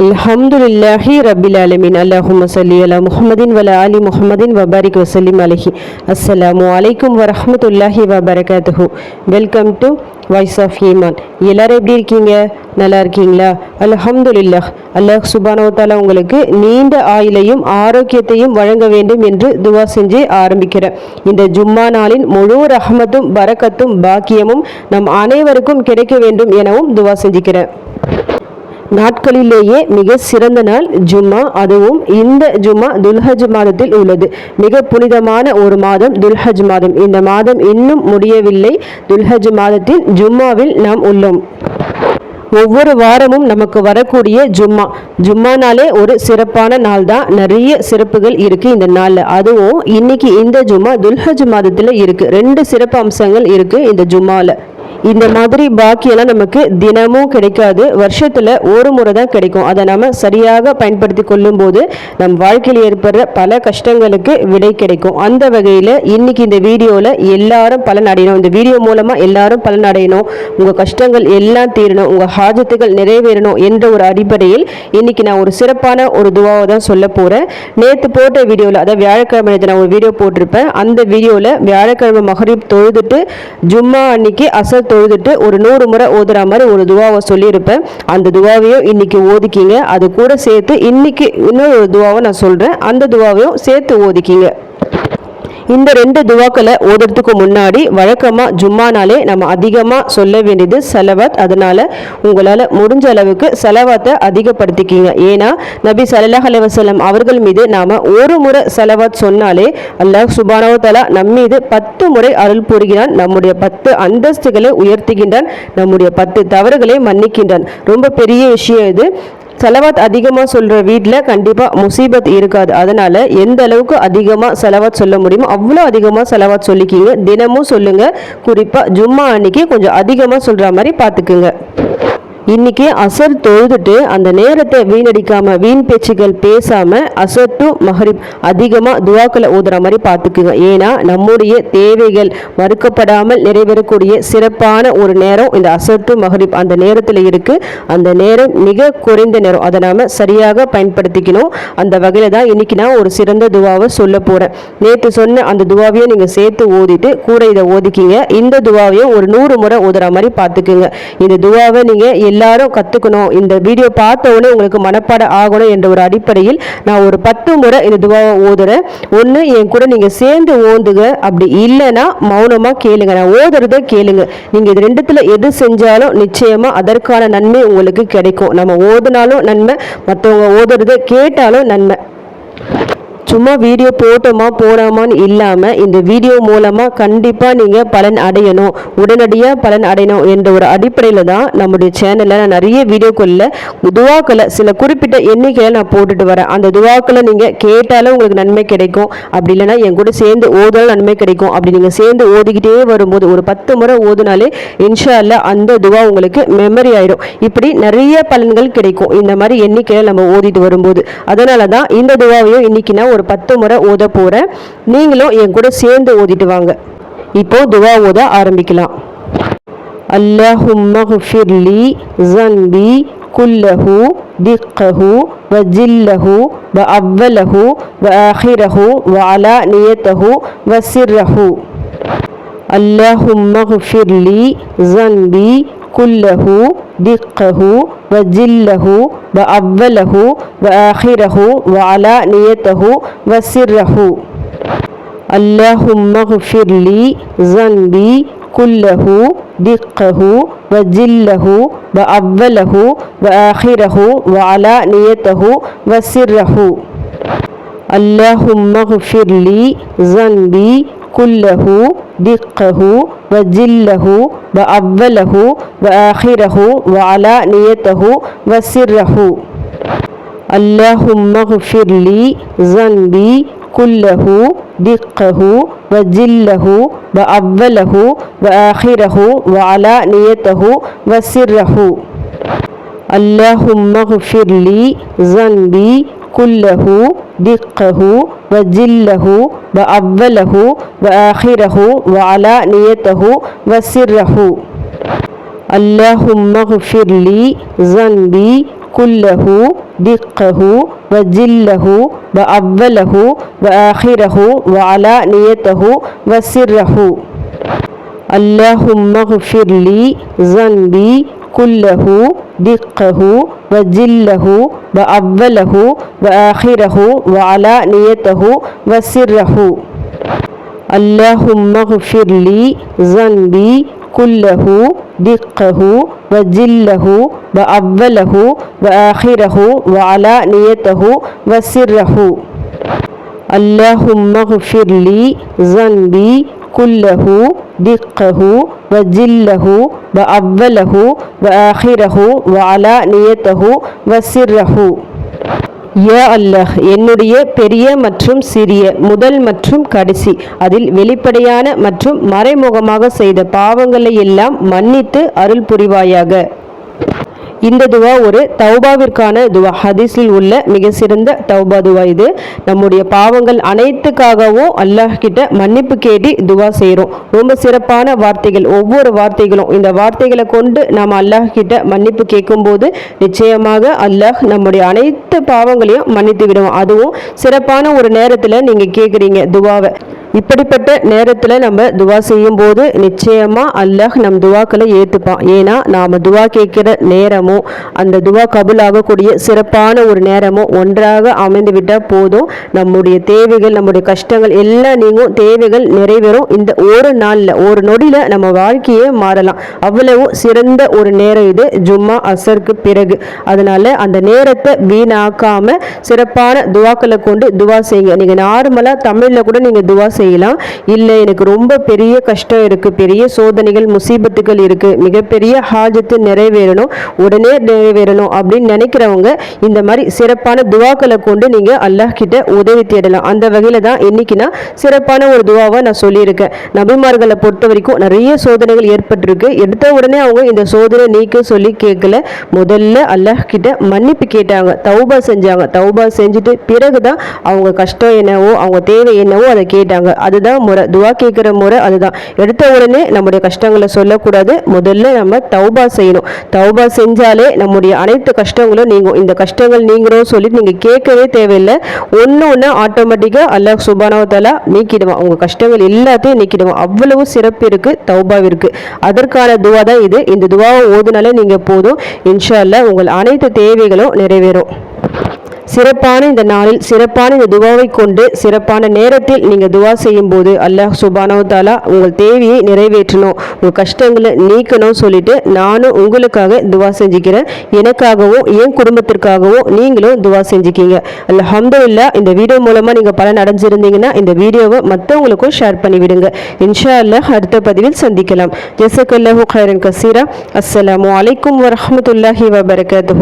அல்ஹம்துலில்லாஹி ரபில் அலமின் அல்லாஹும்ம சல்லி அலா முஹம்மதின் வல அலி முஹம்மதின் வபாரிக் வசல்லிம் அலஹி அஸ்ஸலாமு அலைக்கும் வரஹ்மத்துல்லாஹி வபரகாத்துஹு வெல்கம் டு வாய்ஸ் ஆஃப் ஈமான் எல்லாரும் எப்படி இருக்கீங்க? நல்லா இருக்கீங்களா? அல்ஹம்துலில்லாஹ் அல்லாஹ் சுபானவ உங்களுக்கு நீண்ட ஆயுளையும் ஆரோக்கியத்தையும் வழங்க வேண்டும் என்று துவா செஞ்சு ஆரம்பிக்கிறேன் இந்த ஜும்மா நாளின் முழு ரஹமத்தும் பரக்கத்தும் பாக்கியமும் நம் அனைவருக்கும் கிடைக்க வேண்டும் எனவும் துவா செஞ்சுக்கிறேன் நாட்களிலேயே மிக சிறந்த நாள் ஜும்மா. அதுவும் இந்த ஜும்மா துல்ஹஜ் மாதத்தில் உள்ளது. மிக புனிதமான ஒரு மாதம் துல்ஹஜ் மாதம். இந்த மாதம் இன்னும் முடியவில்லை. துல்ஹஜ் மாதத்தில் ஜும்மாவில் நாம் உள்ளோம். ஒவ்வொரு வாரமும் நமக்கு வரக்கூடிய ஜும்மா. ஜும்மானாலே ஒரு சிறப்பான நாள் தான் நிறைய சிறப்புகள் இருக்கு இந்த நாளில். அதுவும் இன்னைக்கு இந்த ஜும்மா துல்ஹஜ் மாதத்தில் இருக்கு. ரெண்டு சிறப்பு அம்சங்கள் இருக்கு இந்த ஜும்மாவில் இந்த மாதிரி பாக்கியெல்லாம் நமக்கு தினமும் கிடைக்காது. வருஷத்தில் ஒரு முறை தான் கிடைக்கும். அதை நம்ம சரியாக பயன்படுத்தி கொள்ளும்போது நம் வாழ்க்கையில் ஏற்படுற பல கஷ்டங்களுக்கு விடை கிடைக்கும். அந்த வகையில் இன்னைக்கு இந்த வீடியோவில் எல்லாரும் பலன் அடையணும். இந்த வீடியோ மூலமாக எல்லாரும் பலன் அடையணும். உங்கள் கஷ்டங்கள் எல்லாம் தீரணும். உங்கள் ஹாஜத்துகள் நிறைவேறணும் என்ற ஒரு அடிப்படையில் இன்னைக்கு நான் ஒரு சிறப்பான ஒரு துவாவை தான் சொல்ல போகிறேன் நேற்று போட்ட வீடியோவில் அதாவது வியாழக்கிழமை நான் ஒரு வீடியோ போட்டிருப்பேன். அந்த வீடியோவில் வியாழக்கிழமை மகரீப் தொழுதுட்டு ஜும்மா அன்னைக்கு அசத் தொழுதுட்டு ஒரு நூறு முறை ஓதுற மாதிரி ஒரு துவாவை சொல்லியிருப்பேன். அந்த துவாவையும் இன்னைக்கு ஓதிக்கிங்க. அது கூட சேர்த்து இன்னைக்கு இன்னொரு துவாவை நான் சொல்றேன். அந்த துவாவையும் சேர்த்து ஓதிக்கிங்க. இந்த ரெண்டு துவாக்களை ஓதுறதுக்கு முன்னாடி வழக்கமாக ஜும்மானாலே நம்ம அதிகமாக சொல்ல வேண்டியது செலவாத். அதனால் உங்களால் முடிஞ்ச அளவுக்கு செலவாத்தை அதிகப்படுத்திக்கிங்க. ஏன்னா நபி சல்லாஹ் அலுவலம் அவர்கள் மீது நாம் ஒரு முறை செலவாத் சொன்னாலே அல்லாஹ் சுபானவ தலா நம் மீது பத்து முறை அருள் புரிகிறான். நம்முடைய பத்து அந்தஸ்துகளை உயர்த்துகின்றான். நம்முடைய பத்து தவறுகளை மன்னிக்கின்றான். ரொம்ப பெரிய விஷயம் இது. செலவாத் அதிகமாக சொல்கிற வீட்டில் கண்டிப்பாக முசீபத் இருக்காது. அதனால் எந்த அளவுக்கு அதிகமாக செலவாத் சொல்ல முடியுமோ அவ்வளோ அதிகமாக செலவாத் சொல்லிக்கிங்க. தினமும் சொல்லுங்கள் குறிப்பாக ஜும்மா அன்னைக்கு கொஞ்சம் அதிகமாக சொல்கிற மாதிரி பார்த்துக்குங்க இன்னைக்கு அசர் தொழுதுட்டு அந்த நேரத்தை வீணடிக்காம வீண் பேச்சுகள் பேசாம அசர் டு மஹரிப் அதிகமா துவாக்களை ஓதுற மாதிரி பார்த்துக்குங்க ஏன்னா நம்முடைய தேவைகள் மறுக்கப்படாமல் நிறைவேறக்கூடிய சிறப்பான ஒரு நேரம் இந்த அசர் டு மஹரிப் அந்த நேரத்தில் இருக்கு. அந்த நேரம் மிக குறைந்த நேரம். அதை நாம சரியாக பயன்படுத்திக்கணும். அந்த வகையில தான் இன்னைக்கு நான் ஒரு சிறந்த துவாவை சொல்ல போறேன். நேற்று சொன்ன அந்த துவாவையும் நீங்க சேர்த்து ஓதிட்டு கூட இதை ஓதிக்கிங்க. இந்த துவாவையும் ஒரு நூறு முறை ஓதுற மாதிரி பார்த்துக்குங்க இந்த துவாவை நீங்க எல்லாரும் கற்றுக்கணும் இந்த வீடியோ பார்த்த உடனே உங்களுக்கு மனப்பாடம் ஆகணும் என்ற ஒரு அடிப்படையில் நான் ஒரு பத்து முறை இந்த துவாவை ஓதுறேன். ஒன்று என் கூட நீங்கள் சேர்ந்து ஓந்துங்க. அப்படி இல்லைன்னா மௌனமாக கேளுங்க. நான் ஓதுறத கேளுங்க. நீங்கள் இது ரெண்டுத்தில் எது செஞ்சாலும் நிச்சயமாக அதற்கான நன்மை உங்களுக்கு கிடைக்கும். நம்ம ஓதுனாலும் நன்மை மற்றவங்க ஓதுறத கேட்டாலும் நன்மை. சும்மா வீடியோ போட்டோமா போடாமான்னு இல்லாமல் இந்த வீடியோ மூலமாக கண்டிப்பாக நீங்கள் பலன் அடையணும். உடனடியாக பலன் அடையணும் என்ற ஒரு அடிப்படையில் தான் நம்முடைய சேனலில் நான் நிறைய வீடியோக்களில் துவாக்களை சில குறிப்பிட்ட எண்ணிக்கையில் நான் போட்டுட்டு வரேன். அந்த துவாக்களை நீங்கள் கேட்டாலும் உங்களுக்கு நன்மை கிடைக்கும். அப்படி இல்லைன்னா என் கூட சேர்ந்து ஓதாலும் நன்மை கிடைக்கும். அப்படி நீங்கள் சேர்ந்து ஓதிக்கிட்டே வரும்போது ஒரு பத்து முறை ஓதுனாலே இன்ஷா அந்த துவா உங்களுக்கு மெமரி ஆயிடும் இப்படி நிறைய பலன்கள் கிடைக்கும். இந்த மாதிரி எண்ணிக்கையில் நம்ம ஓதிட்டு வரும்போது. அதனால தான் இந்த துவாவையும் இன்னைக்கு நான் ஒரு ஒரு பத்து முறை ஓத போகிறேன் நீங்களும் என் கூட சேர்ந்து ஓதிட்டு வாங்க. இப்போ துவா ஓத ஆரம்பிக்கலாம். அல்லாஹும்ம ஃபிர்லி ஜன்பி குல்லஹு திக்கஹு வஜில்லஹு வ அவ்வலஹு வ அஹிரஹு வ அலா நியத்தஹு வ சிர்ரஹு அல்லாஹும்ம ஃபிர்லி ஜன்பி كله دقه وجله وأوله وآخره وعلانيته وسره. اللهم اغفر لي ذنبي كله دقه وجله وأوله وآخره وعلانيته وسره. اللهم اغفر لي ذنبي كله دقه وجله وأوله وآخره وعلانيته وسره. اللهم اغفر لي ذنبي كله دقه وجله وأوله وآخره وعلانيته وسره. اللهم اغفر لي ذنبي كله دقه وجله وأوله وآخره وعلانيته وسره. اللهم اغفر لي ذنبي كله دقه وجله وأوله وآخره وعلانيته وسره. اللهم اغفر لي ذنبي كله دقه وجله وأوله وآخره وعلانيته وسره. اللهم اغفر لي ذنبي كله دقه وجله وأوله وآخره وعلانيته وسره. اللهم اغفر لي ذنبي குல்லஹு திக்கஹு வ ஜில்லஹு வ அவ்வலஹு வ அஹிரஹு வ அலா நியத்தஹு வ சிர்ரஹு அல்லாஹ் என்னுடைய பெரிய மற்றும் சிறிய முதல் மற்றும் கடைசி அதில் வெளிப்படையான மற்றும் மறைமுகமாக செய்த பாவங்களை எல்லாம் மன்னித்து அருள் புரிவாயாக. இந்த துவா ஒரு தௌபாவிற்கான துவா. ஹதீஸில் உள்ள மிக சிறந்த தௌபா துவா இது. நம்முடைய பாவங்கள் அனைத்துக்காகவும் அல்லாஹ் கிட்ட மன்னிப்பு கேட்டி துவா செய்கிறோம் ரொம்ப சிறப்பான வார்த்தைகள் ஒவ்வொரு வார்த்தைகளும். இந்த வார்த்தைகளை கொண்டு நாம் அல்லாஹ் கிட்ட மன்னிப்பு கேட்கும்போது நிச்சயமாக அல்லாஹ் நம்முடைய அனைத்து பாவங்களையும் மன்னித்து விடுவோம் அதுவும் சிறப்பான ஒரு நேரத்தில் நீங்கள் கேட்குறீங்க துவாவை. இப்படிப்பட்ட நேரத்தில் நம்ம துவா செய்யும் போது நிச்சயமாக அல்லாஹ் நம் துவாக்களை ஏற்றுப்பான் ஏன்னா நாம் துவா கேட்குற நேரமும் அந்த துவா கபுலாகக்கூடிய சிறப்பான ஒரு நேரமும் ஒன்றாக அமைந்துவிட்டால் போதும். நம்முடைய தேவைகள் நம்முடைய கஷ்டங்கள் எல்லாம் நீங்கும். தேவைகள் நிறைவேறும். இந்த ஒரு நாளில் ஒரு நொடியில் நம்ம வாழ்க்கையே மாறலாம். அவ்வளவு சிறந்த ஒரு நேரம் இது ஜும்மா அசருக்கு பிறகு. அதனால் அந்த நேரத்தை வீணாக்காமல் சிறப்பான துவாக்களை கொண்டு துவா செய்யுங்க. நீங்கள் நார்மலாக தமிழில் கூட நீங்கள் துவா செய்யலாம். இல்லை எனக்கு ரொம்ப பெரிய கஷ்டம் இருக்குது பெரிய சோதனைகள் முசீபத்துகள் இருக்குது மிகப்பெரிய ஹாஜத்து நிறைவேறணும் உடனே நிறைவேறணும் அப்படின்னு நினைக்கிறவங்க இந்த மாதிரி சிறப்பான துவாக்களை கொண்டு நீங்கள் அல்லாஹ் கிட்ட உதவி தேடலாம். அந்த வகையில் தான் இன்னைக்கு நான் சிறப்பான ஒரு துவாவை நான் சொல்லியிருக்கேன். நபிமார்களை பொறுத்த வரைக்கும் நிறைய சோதனைகள் ஏற்பட்டிருக்கு. எடுத்த உடனே அவங்க இந்த சோதனை நீக்க சொல்லி கேட்கல. முதல்ல அல்லாஹ் கிட்ட மன்னிப்பு கேட்டாங்க தௌபா செஞ்சாங்க. தௌபா செஞ்சுட்டு பிறகுதான் அவங்க கஷ்டம் என்னவோ அவங்க தேவை என்னவோ அதை கேட்டாங்க. அதுதான் முறை. துவா கேட்குற முறை அதுதான். எடுத்த உடனே நம்முடைய கஷ்டங்களை சொல்லக்கூடாது. முதல்ல நம்ம தௌபா செய்யணும். தௌபா செஞ்சாலே நம்முடைய அனைத்து கஷ்டங்களும் நீங்கும். இந்த கஷ்டங்கள் நீங்கிறோம் சொல்லி நீங்கள் கேட்கவே தேவையில்லை. ஒன்று ஒன்று ஆட்டோமேட்டிக்காக அல்லாஹ் சுபானவத்தாலா நீக்கிடுவான். உங்கள் கஷ்டங்கள் எல்லாத்தையும் நீக்கிடுவான். அவ்வளவு சிறப்பு இருக்குது தௌபாவிற்கு. அதற்கான துவா தான் இது. இந்த துவாவை ஓதுனாலே நீங்கள் போதும். இன்ஷா அல்லாஹ் உங்கள் அனைத்து தேவைகளும் நிறைவேறும். சிறப்பான இந்த நாளில் சிறப்பான இந்த துவாவை கொண்டு சிறப்பான நேரத்தில் நீங்கள் துவா செய்யும் போது அல்லாஹ் சுபானவத்தாலா உங்கள் தேவையை நிறைவேற்றணும் உங்கள் கஷ்டங்களை நீக்கணும் சொல்லிட்டு நானும் உங்களுக்காக துவா செஞ்சுக்கிறேன். எனக்காகவும் என் குடும்பத்திற்காகவும் நீங்களும் துவா செஞ்சுக்கிங்க. அல்ஹம்துலில்லா இந்த வீடியோ மூலமாக நீங்கள் பலன் அடைஞ்சிருந்தீங்கன்னா இந்த வீடியோவை மற்றவங்களுக்கும் ஷேர் பண்ணிவிடுங்க. இன்ஷா அல்லாஹ் அடுத்த பதிவில் சந்திக்கலாம். ஜெசக்கல்லாஹு ஹைரன் கசீரா. அஸ்ஸலாமு அலைக்கும் வரமத்துல்லாஹி வபரகாத்து